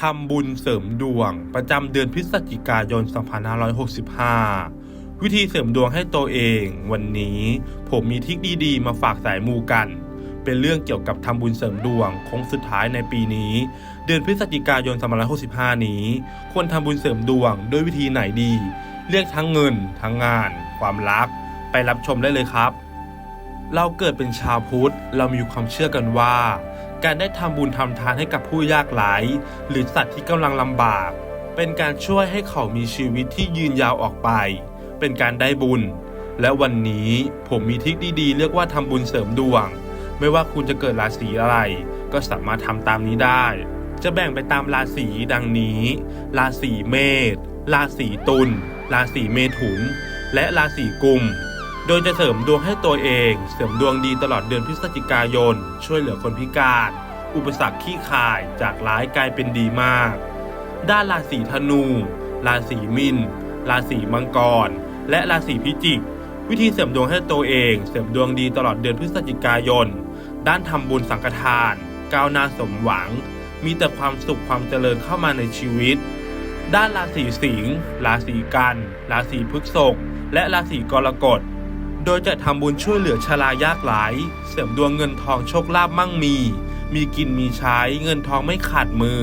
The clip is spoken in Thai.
ทำบุญเสริมดวงประจำเดือนพฤศจิกายน 2565 วิธีเสริมดวงให้ตัวเอง วันนี้ผมมีทิคดีๆ มาฝากสายมูกัน เป็นเรื่องเกี่ยวกับทำบุญเสริมดวงคงสุดท้ายในปีนี้ เดือนพฤศจิกายน 2565 นี้ ควรทำบุญเสริมดวงด้วยวิธีไหนดี เรียกทั้งเงิน ทั้งงาน ความรัก ไปรับชมได้เลยครับ เราเกิดเป็นชาวพุทธ เรามีความเชื่อกันว่าการได้ทำบุญทำทานให้กับผู้ยากไร้หรือสัตว์ที่กำลังลำบาก เป็นการช่วยให้เขามีชีวิตที่ยืนยาวออกไป เป็นการได้บุญ และวันนี้ผมมีทิคดีๆ เรียกว่าทำบุญเสริมดวง ไม่ว่าคุณจะเกิดราศีอะไร ก็สามารถทำตามนี้ได้ จะแบ่งไปตามราศีดังนี้ ราศีเมษ ราศีตุล ราศีเมถุน และราศีกุม โดยจะเสริมดวงให้ตัวเอง เสริมดวงดีตลอดเดือนพฤศจิกายน ช่วยเหลือคนพิการ อุปสรรคขี้คายจากร้ายกลายเป็นดีมาก ด้านราศีธนู ราศีมินราศีมังกร และราศีพิจิก วิธีเสริมดวงให้ตัวเอง เสริมดวงดีตลอดเดือนพฤศจิกายน ด้านทำบุญสังฆทาน ก้าวหน้าสมหวัง มีแต่ความสุขความเจริญเข้ามาในชีวิต ด้านราศีสิงห์ราศีกัน ราศีพฤษภและราศีกรกฎ โดยจะทำบุญช่วยเหลือชรายากไร้เสริมดวงเงินทองโชคลาภมั่งมี มีกินมีใช้เงินทองไม่ขาดมือ